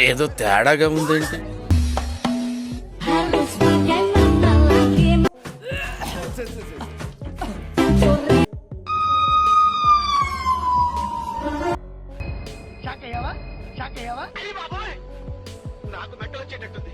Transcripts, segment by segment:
ఏదో తేడాగా ఉందంటే నాకు మెట్టలు వచ్చేటట్టుంది.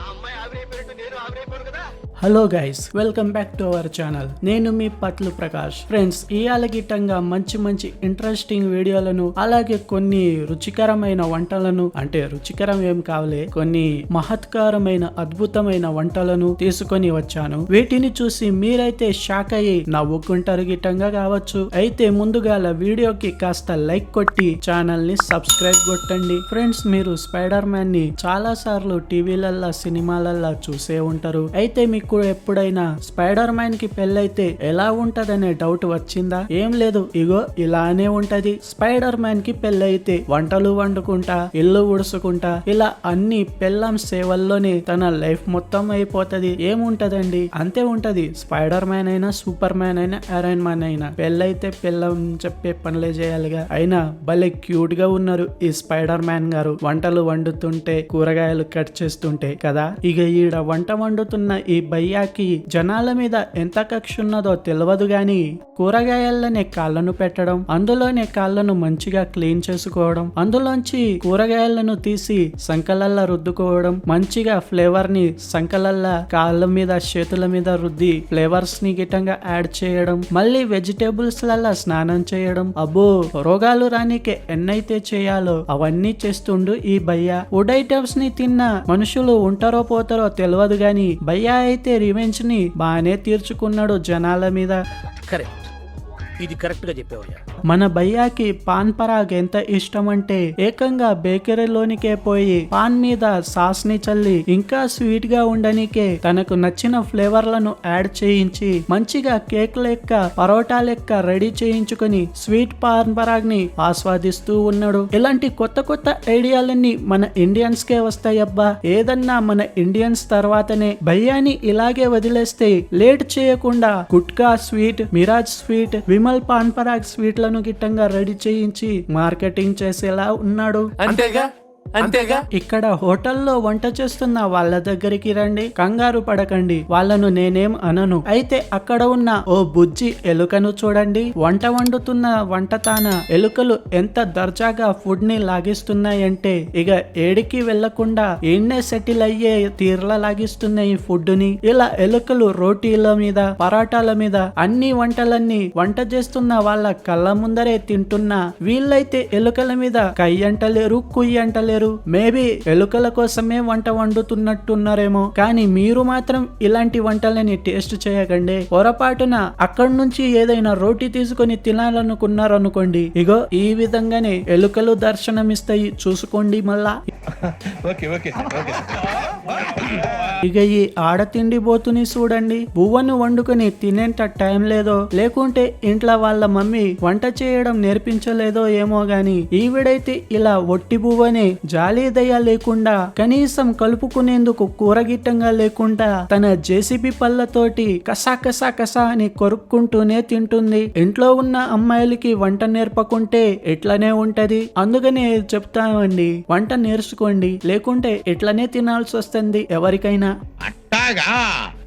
ఆ అమ్మాయి ఆవిరైపోయినట్టు నేను ఆవిరైపోను కదా. Hello guys welcome back to our channel నేను మీ పట్లు ప్రకాష్. ఫ్రెండ్స్ ఇవాళ గిట్టంగా మంచి మంచి ఇంట్రెస్టింగ్ వీడియోలను అలాగే కొన్ని రుచికరమైన వంటలను అంటే రుచికరం ఏం కావలే కొన్ని మహత్కరమైన అద్భుతమైన వంటలను తీసుకొని వచ్చాను. వీటిని చూసి మీరైతే షాక్ అయ్యి నవ్వుకుంటారు గిట్టంగా కావచ్చు. అయితే ముందుగా వీడియోకి కాస్త లైక్ కొట్టి ఛానల్ని సబ్స్క్రైబ్ కొట్టండి. ఫ్రెండ్స్ మీరు స్పైడర్ మ్యాన్ని చాలా సార్లు టీవీలల్లా సినిమాలల్లా చూసే ఉంటారు. అయితే మీకు ఎప్పుడైనా స్పైడర్ మ్యాన్కి పెళ్ళైతే ఎలా ఉంటదనే డౌట్ వచ్చిందా? ఏం లేదు ఇగో ఇలానే ఉంటది. స్పైడర్ మ్యాన్కి పెళ్ళైతే వంటలు వండుకుంటా ఇల్లు ఉడుసుకుంటా ఇలా అన్ని పెళ్ళం సేవల్లోనే తన లైఫ్ మొత్తం అయిపోతది. ఏముంటదండి? అంతే ఉంటది. స్పైడర్ మ్యాన్ అయినా సూపర్ మ్యాన్ అయినా ఐరన్ మ్యాన్ అయినా పెళ్ళైతే పెళ్ళం చెప్పే పనులే చేయాలిగా. అయినా భలే క్యూట్గా ఉన్నారు ఈ స్పైడర్ మ్యాన్ గారు. వంటలు వండుతుంటే కూరగాయలు కట్ చేస్తుంటే కదా? ఇక ఈడ వంట వండుతున్న ఈ బయ్యాకి జనాల మీద ఎంత కక్ష ఉన్నదో తెలియదు గాని కూరగాయలనే కాళ్ళను పెట్టడం అందులోనే కాళ్ళను మంచిగా క్లీన్ చేసుకోవడం అందులోంచి కూరగాయలను తీసి సంకలల్లా రుద్దుకోవడం మంచిగా ఫ్లేవర్ని సంకలల్లా కాళ్ళ మీద చేతుల మీద రుద్ది ఫ్లేవర్స్ని గిట్టంగా యాడ్ చేయడం మళ్ళీ వెజిటేబుల్స్ లల్లా స్నానం చేయడం. అబ్బో రోగాలు రానికి ఎన్నైతే చేయాలో అవన్నీ చేస్తుండు ఈ భయ్య. ఫుడ్ ఐటమ్స్ని తిన్న మనుషులు ఉంటారో పోతారో తెలియదు గాని భయ్య అయితే రివెంజ్ని బాగానే తీర్చుకున్నాడు జనాల మీద. కరెక్ట్ ఇది కరెక్ట్గా చెప్పేవయ్యా. మన భయ్యాకి పాన్ పరాగ్ ఎంత ఇష్టం అంటే ఏకంగా బేకరీలోనికే పోయి పాన్ మీద సాస్ని చల్లి ఇంకా స్వీట్గా ఉండనికే తనకు నచ్చిన ఫ్లేవర్లను యాడ్ చేయించి మంచిగా కేక్ లెక్క పరోటా లెక్క రెడీ చేయించుకొని స్వీట్ పాన్ పరాగ్ని ఆస్వాదిస్తూ ఉన్నాడు. ఇలాంటి కొత్త కొత్త ఐడియాలన్నీ మన ఇండియన్స్ కే వస్తాయబ్బా. ఏదన్నా మన ఇండియన్స్ తర్వాతనే భయ్యాని ఇలాగే వదిలేస్తే లేట్ చేయకుండా gutka sweet Miraj sweet Vimal pan Parag స్వీట్లను గిట్టంగా రెడీ చేయించి మార్కెటింగ్ చేసేలా ఉన్నాడు. అంతేగా? అంతేగా? ఇక్కడ హోటల్లో వంట చేస్తున్న వాళ్ళ దగ్గరికి రండి. కంగారు పడకండి. వాళ్ళను నేనేం అనను. అయితే అక్కడ ఉన్న ఓ బుజ్జి ఎలుకను చూడండి. వంట వండుతున్న వంటతాన ఎలుకలు ఎంత దర్జాగా ఫుడ్ని లాగిస్తున్నాయంటే ఇక ఏడికి వెళ్ళకుండా ఎన్నే సెటిల్ అయ్యే తీరలా లాగిస్తున్నాయి ఫుడ్ని ఇలా ఎలుకలు రోటీల మీద పరాటాల మీద అన్ని వంటలన్నీ వంట చేస్తున్న వాళ్ళ కళ్ళ ముందరే తింటున్నా వీళ్ళైతే ఎలుకల మీద కయ్యంటలేరు కుయ్యంటలేరు మేబీ ఎలుకల కోసమే వంట వండుతున్నట్టున్నారేమో. కానీ మీరు మాత్రం ఇలాంటి వంటలని టేస్ట్ చేయకండి. పొరపాటున అక్కడి నుంచి ఏదైనా రోటీ తీసుకొని తినాలనుకున్నారనుకోండి. ఇగో ఈ విధంగానే ఎలుకలు దర్శనమిస్తాయి. చూసుకోండి మళ్ళా. Okay okay. ఇక ఈ ఆడతిండి బోతుని చూడండి. బువ్వను వండుకొని తినేంత టైం లేదో లేకుంటే ఇంట్లో వాళ్ళ మమ్మీ వంట చేయడం నేర్పించలేదో ఏమో గాని ఈవిడైతే ఇలా ఒట్టి బువ్వనే జాలి దయ లేకుండా కనీసం కలుపుకునేందుకు కూరగిట్టంగా లేకుండా తన జేసీబీ పళ్ళతోటి కసా కసా కసా అని కొరుక్కుంటూనే తింటుంది. ఇంట్లో ఉన్న అమ్మాయిలకి వంట నేర్పకుంటే ఎట్లనే ఉంటది? అందుకనే చెప్తామండి వంట నేర్చుకోండి లేకుంటే ఎట్లనే తినాల్సి వస్తుంది ఎవరికైనా. అట్టాగా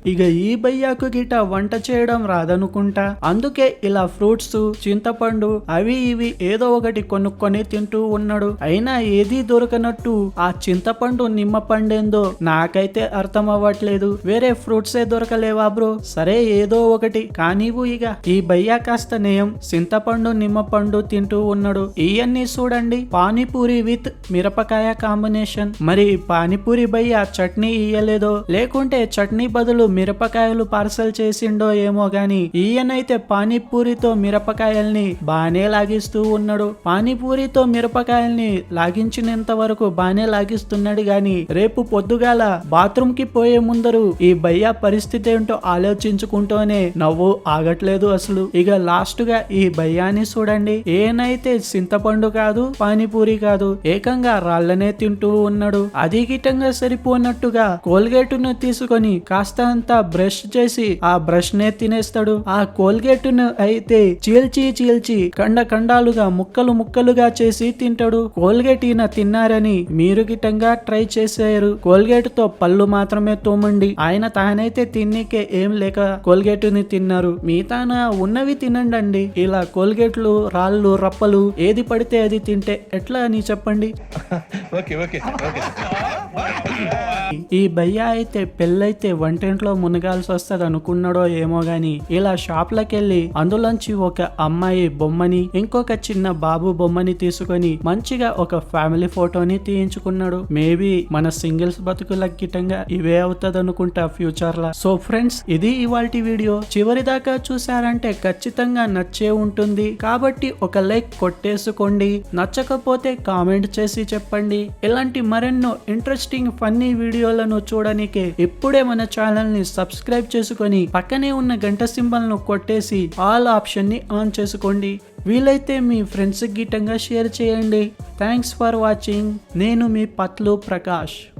ఇక ఈ బయ్యాకు గిట వంట చేయడం రాదనుకుంటా. అందుకే ఇలా ఫ్రూట్స్ చింతపండు అవి ఇవి ఏదో ఒకటి కొనుక్కొని తింటూ ఉన్నాడు. అయినా ఏది దొరకనట్టు ఆ చింతపండు నిమ్మ పండేందో నాకైతే అర్థం అవ్వట్లేదు వేరే ఫ్రూట్సే దొరకలేవా బ్రో? సరే ఏదో ఒకటి. కానీవు ఇక ఈ బయ్యా కాస్త నయం. చింతపండు నిమ్మ పండు తింటూ ఉన్నాడు. ఇవన్నీ చూడండి. పానీపూరి విత్ మిరపకాయ కాంబినేషన్. మరి పానీపూరి బయ్య చట్నీ ఇయ్యలేదో? లేకుంటే చట్నీ బదులు మిరపకాయలు పార్సల్ చేసిండో ఏమో గాని ఈయనైతే పానీపూరితో మిరపకాయల్ని బానే లాగిస్తూ ఉన్నాడు. పానీపూరితో మిరపకాయల్ని లాగించినంత వరకు బానే లాగిస్తున్నాడు గాని రేపు పొద్దుగాల బాత్రూమ్కి పోయే ముందరు ఈ భయ్యా పరిస్థితి ఏంటో ఆలోచించుకుంటూనే నవ్వు ఆగట్లేదు అసలు. ఇక లాస్ట్గా ఈ భయ్యాని చూడండి. ఏనైతే చింతపండు కాదు పానీపూరి కాదు ఏకంగా రాళ్ళనే తింటూ ఉన్నాడు. అది సరిపోనట్టుగా కోల్గేట్ను తీసుకొని కాస్త రోజంతా బ్రష్ చేసి ఆ బ్రష్ నే తినేస్తాడు. ఆ కోల్గేట్ను అయితే చీల్చి చీల్చి కండ కండాలుగా ముక్కలు ముక్కలుగా చేసి తింటాడు. కోల్గేట్ ఈయన తిన్నారని మీరు గిట్టంగా ట్రై చేశారు. కోల్గేట్తో పళ్ళు మాత్రమే తోమండి. ఆయన తానైతే తిన్నీకే ఏం లేక కోల్గేట్ని తిన్నారు మిగతాన ఉన్నవి తినండి ఇలా కోల్గేట్లు రాళ్ళు రప్పలు ఏది పడితే అది తింటే ఎట్లా అని చెప్పండి? ఈ భయ్య అయితే పెళ్ళైతే వంటింట్లో మునగాల్సి వస్తుంది అనుకున్నాడో ఏమో గాని ఇలా షాప్లకెళ్ళి అందులోంచి ఒక అమ్మాయి బొమ్మని ఇంకొక చిన్న బాబు బొమ్మని తీసుకొని మంచిగా ఒక ఫ్యామిలీ ఫోటోని తీయించుకున్నాడు. మేబీ మన సింగిల్స్ బతుకుల గిట్టంగా ఇవే అవుతుంది అనుకుంటా ఫ్యూచర్ లా సో ఫ్రెండ్స్ ఇది ఇవాళ వీడియో. చివరి దాకా చూసారంటే ఖచ్చితంగా నచ్చే ఉంటుంది. కాబట్టి ఒక లైక్ కొట్టేసుకోండి. నచ్చకపోతే కామెంట్ చేసి చెప్పండి. ఇలాంటి మరెన్నో ఇంట్రెస్టింగ్ ఫన్నీ వీడియోలను చూడడానికి ఇప్పుడే మన ఛానల్ని సబ్స్క్రైబ్ చేసుకొని పక్కనే ఉన్న గంట సింబల్ను కొట్టేసి ఆల్ ఆప్షన్ని ఆన్ చేసుకోండి. వీలైతే మీ ఫ్రెండ్స్ గిట్టంగా షేర్ చేయండి. Thanks for watching. నేను మీ పత్లు ప్రకాష్.